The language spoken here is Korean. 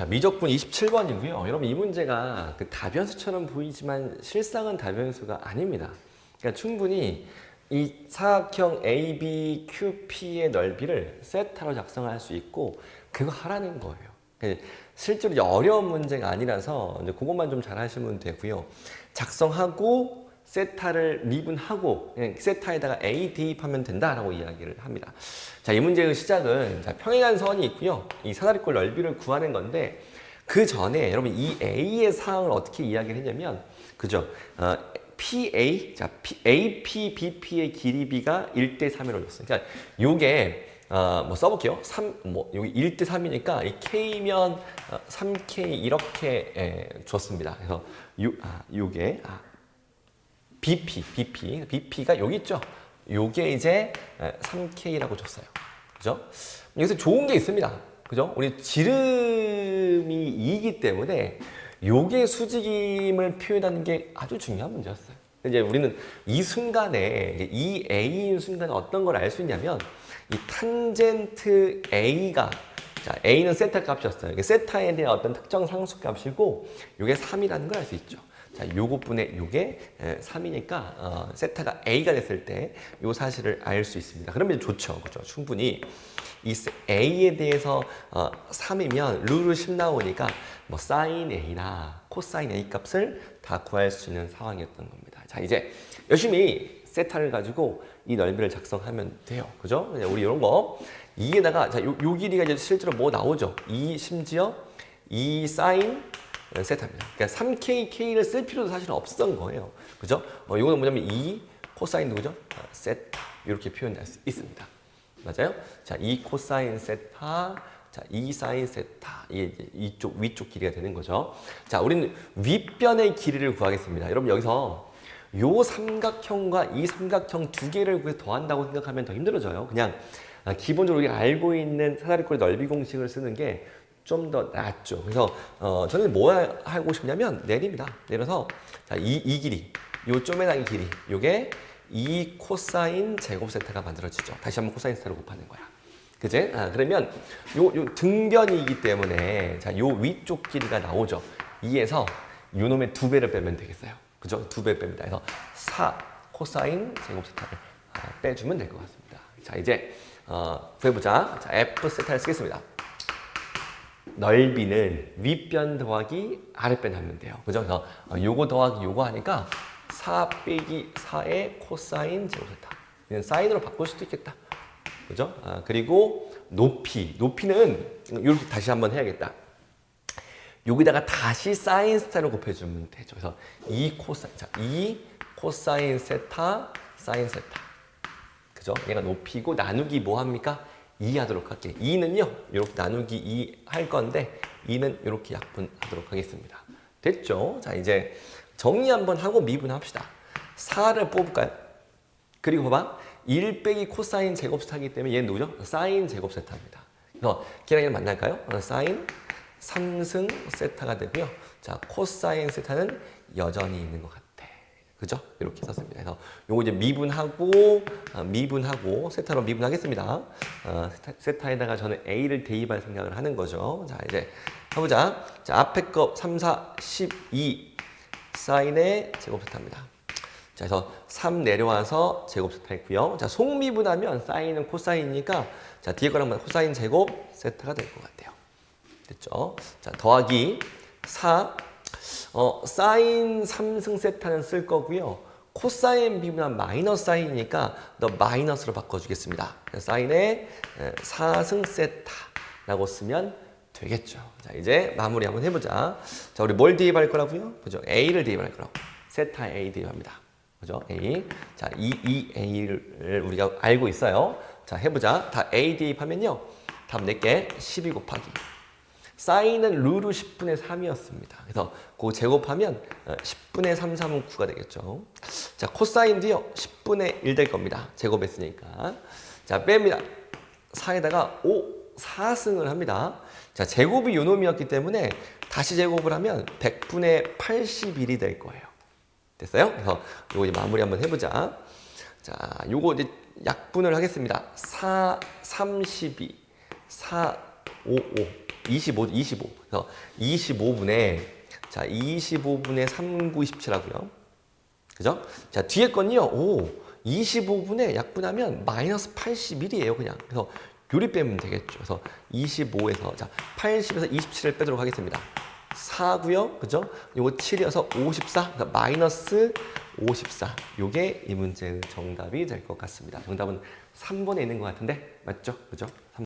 자, 미적분 27번이고요. 여러분 이 문제가 그 다변수처럼 보이지만 실상은 다변수가 아닙니다. 그러니까 충분히 이 사각형 ABQP의 넓이를 세타로 작성할 수 있고 그거 하라는 거예요. 그러니까 실제로 어려운 문제가 아니라서 이제 그것만 좀 잘 하시면 되고요. 작성하고 세타를 미분하고 그냥 세타에다가 A 대입하면 된다라고 이야기를 합니다. 자, 이 문제의 시작은 자, 평행한 선이 있고요. 이 사다리꼴 넓이를 구하는 건데 그 전에 여러분 이 A의 사항을 어떻게 이야기를 했냐면 그죠? 어, PA 자 P, AP, BP의 길이 B가 1대 3이라고 줬어요. 그러니까 요게 어, 뭐 써볼게요. 3, 뭐, 여기 1대 3이니까 이 K면 어, 3K 이렇게 에, 줬습니다. 그래서 요, 아, 요게, 아, BP, BP, BP가 여기 있죠. 요게 이제 3K라고 줬어요. 그죠? 여기서 좋은 게 있습니다. 그죠? 우리 지름이 2이기 때문에 요게 수직임을 표현하는 게 아주 중요한 문제였어요. 이제 우리는 이 순간에 이 A인 순간에 어떤 걸 알 수 있냐면 이 탄젠트 A가 자, A는 세타 값이었어요. 이게 세타에 대한 어떤 특정 상수 값이고 요게 3이라는 걸 알 수 있죠. 자, 요것분의 요게 3이니까 어, 세타가 A가 됐을 때 요 사실을 알 수 있습니다. 그러면 좋죠. 그죠? 충분히 이 A에 대해서 어, 3이면 룰을 10 나오니까 뭐 사인 A나 코사인 A 값을 다 구할 수 있는 상황이었던 겁니다. 자, 이제 열심히 세타를 가지고 이 넓이를 작성하면 돼요. 그죠? 우리 이런 거 2에다가 자, 요, 요 길이가 이제 실제로 뭐 나오죠? 2 심지어 2 사인 세타입니다. 그러니까 3KK를 쓸 필요도 사실 없었던 거예요. 그죠? 어, 이거는 뭐냐면 2 코사인 누구죠? 아, 세타. 이렇게 표현할 수 있습니다. 맞아요? 자, 2 코사인 세타. 자, 2 사인 세타. 이게 이쪽, 위쪽 길이가 되는 거죠. 자, 우리는 윗변의 길이를 구하겠습니다. 여러분, 여기서 요 삼각형과 이 삼각형 두 개를 구해서 더한다고 생각하면 더 힘들어져요. 그냥 아, 기본적으로 우리가 알고 있는 사다리꼴 넓이 공식을 쓰는 게 좀 더 낫죠. 그래서 어, 저는 뭐 하고 싶냐면 내립니다. 내려서 자, 이, 이 길이, 요 쪼매난 길이, 요게 2 코사인 제곱 세타가 만들어지죠. 다시 한번 코사인 세타로 곱하는 거야. 그제? 아, 그러면 요, 요 등변이기 때문에 자, 요 위쪽 길이가 나오죠. 2에서 요 놈의 두 배를 빼면 되겠어요. 그죠? 두 배 뺍니다. 그래서 4 코사인 제곱 세타를 아, 빼주면 될 것 같습니다. 자, 이제 어, 구해보자. 자, F 세타를 쓰겠습니다. 넓이는 윗변 더하기 아랫변 하면 돼요. 그죠? 그래서 어, 요거 더하기 요거 하니까 4 빼기 4의 코사인 제곱세타. 이는 사인으로 바꿀 수도 있겠다. 그죠? 아, 그리고 높이. 높이는 이렇게 다시 한번 해야겠다. 여기다가 다시 사인 세타를 곱해주면 되죠. 그래서 2 코사인. 자, 2 코사인 세타, 사인 세타. 그죠? 얘가 높이고 나누기 뭐 합니까? 2 하도록 할게요. 2는요, 이렇게 나누기 2 할 건데, 2는 이렇게 약분하도록 하겠습니다. 됐죠? 자, 이제 정리 한번 하고 미분합시다. 4를 뽑을까요? 그리고 봐봐. 1 빼기 코사인 제곱 세타이기 때문에 얘는 누구죠? 사인 제곱 세타입니다. 그래서 걔랑 얘는 만날까요? 어, 사인 3승 세타가 되고요. 자, 코사인 세타는 여전히 있는 것 같아. 그죠? 이렇게 썼습니다. 그래서 요거 이제 미분하고 어, 미분하고 세타로 미분하겠습니다. 어, 세타, 에다가 저는 a를 대입할 생각을 하는 거죠. 자, 이제 해보자. 자, 앞에 거 3, 4, 12 사인의 제곱 세타입니다. 자, 그래서 3 내려와서 제곱 세타 있고요. 자, 속미분하면 사인은 코사인이니까 자, 뒤에 거랑 코사인 제곱 세타가 될 것 같아요. 됐죠? 자, 더하기 4 어, 사인 3승 세타는 쓸 거고요. 코사인 비분한 마이너스 사인이니까 너 마이너스로 바꿔주겠습니다. 사인에 4승 세타라고 쓰면 되겠죠. 자, 이제 마무리 한번 해보자. 자, 우리 뭘 대입할 거라고요? 그죠? A를 대입할 거라고. 세타 A 대입합니다. 그죠? A. 자, 이, 이 A를 우리가 알고 있어요. 자, 해보자. 다 A 대입하면요. 답 4개, 12 곱하기. 사인은 루트 10분의 3이었습니다. 그래서 그 제곱하면 10분의 3, 3은 9가 되겠죠. 자, 코사인도요. 10분의 1 될 겁니다. 제곱했으니까. 자, 뺍니다. 4에다가 5, 4승을 합니다. 자, 제곱이 요 놈이었기 때문에 다시 제곱을 하면 100분의 81이 될 거예요. 됐어요? 그래서 요거 이제 마무리 한번 해보자. 자, 요거 이제 약분을 하겠습니다. 4, 32, 4, 5, 5. 25, 25. 그래서 25분의 자, 25분의 3927하고요. 그죠? 자, 뒤에 건요. 오, 25분의 약분하면 마이너스 81이에요, 그냥. 그래서 요리 빼면 되겠죠. 그래서 25에서 자, 80에서 27을 빼도록 하겠습니다. 4고요. 그죠? 요거 7이어서 54. 그러니까 마이너스 54. 요게 이 문제의 정답이 될 것 같습니다. 정답은 3번에 있는 것 같은데 맞죠? 그죠?